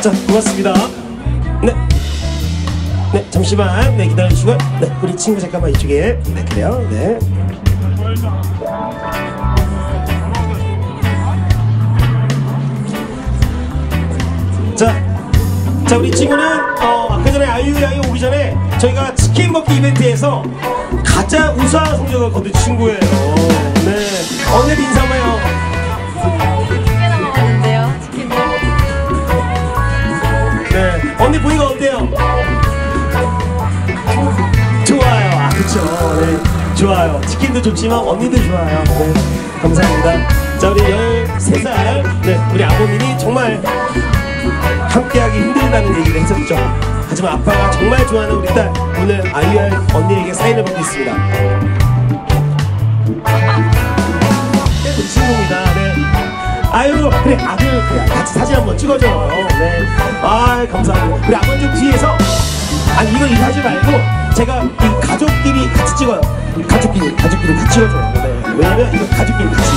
자, 고맙습니다. 네. 네, 잠시만. 네, 기다려주시고. 네, 우리 친구 잠깐만 이쪽에. 네, 그래요. 네. 자, 자 우리 친구는 어, 아까 전에 아이유 양이 오기 전에 저희가 치킨 먹기 이벤트에서 가장 우수한 성적을 거둔 친구예요. 네, 오늘 인사해요. 좋아요. 치킨도 좋지만 언니도 좋아요. 네, 감사합니다. 자, 우리 13살, 네, 우리 아버님이 정말 함께하기 힘들다는 얘기를 했었죠. 하지만 아빠가 정말 좋아하는 우리 딸, 오늘 아이유 언니에게 사인을 받고 있습니다. 네, 우리 친구입니다. 네. 아유, 그래, 아들, 그래, 같이 사진 한번 찍어줘요. 네. 아, 감사합니다. 우리 아버지 좀 뒤에서, 아니, 이거 이거 하지 말고, 제가 이 가족끼리 같이 찍어요. 가족끼리, 가족끼리 같이 찍어줘요. 네. 왜냐면 이거 가족끼리 같이,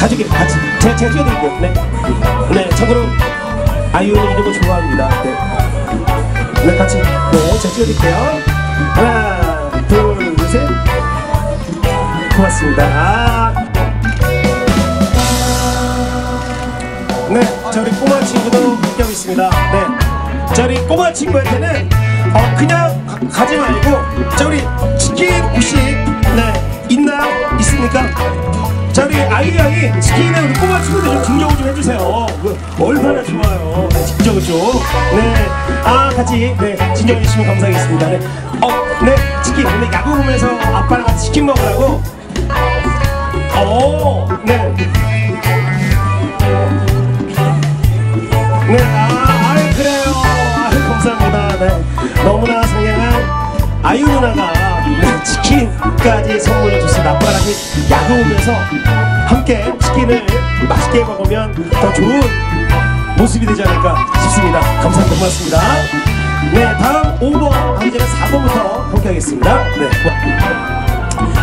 가족끼리 같이. 제가, 제가 찍어드릴게요. 네. 네, 참고로, 아이유는 이런 거 좋아합니다. 네. 네, 같이. 네, 제가 찍어드릴게요. 하나, 둘, 셋. 고맙습니다. 아. 네, 자 우리 꼬마 친구도 함께하고 있습니다. 네, 자 우리 꼬마 친구한테는 어, 그냥 가, 가지 말고 자 우리 치킨 좋아요. 네, 증정을 좀. 네, 아 같이 네 진정해 주시면 감사하겠습니다. 네, 어, 네 치킨 오늘 야구 보면서 아빠랑 같이 치킨 먹으라고. 오, 네. 네, 아, 아유, 그래요. 아유, 감사합니다. 네. 너무나 상냥한 아유 누나가 네, 치킨까지 선물을 줬습니다. 아빠랑 야구 보면서 함께 치킨을 맛있게 먹으면 더 좋은 모습이 되지 않을까 싶습니다. 감사합니다. 고맙습니다. 네, 다음 5번 하기 전에 4번부터 함께 하겠습니다. 네.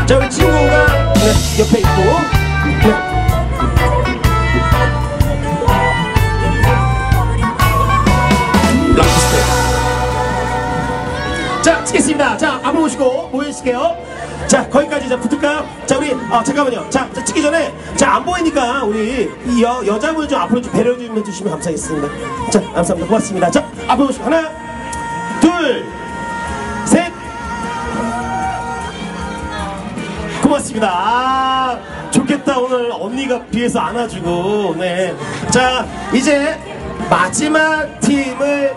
자, 우리 친구가 네, 옆에 있고, 네. 자, 찍겠습니다. 자, 앞으로 오시고 모여주실게요. 자, 거기까지 자 붙을까요? 자, 우리 아 잠깐만요. 자, 자 찍기 전에 자 안 보이니까 우리 이 여, 여자분 좀 앞으로 좀 배려 좀 해주시면 감사하겠습니다. 자, 감사합니다. 고맙습니다. 자, 앞으로 오시고 하나, 둘, 셋. 고맙습니다. 아, 좋겠다. 오늘 언니가 뒤에서 안아주고. 네. 자, 이제 마지막 팀을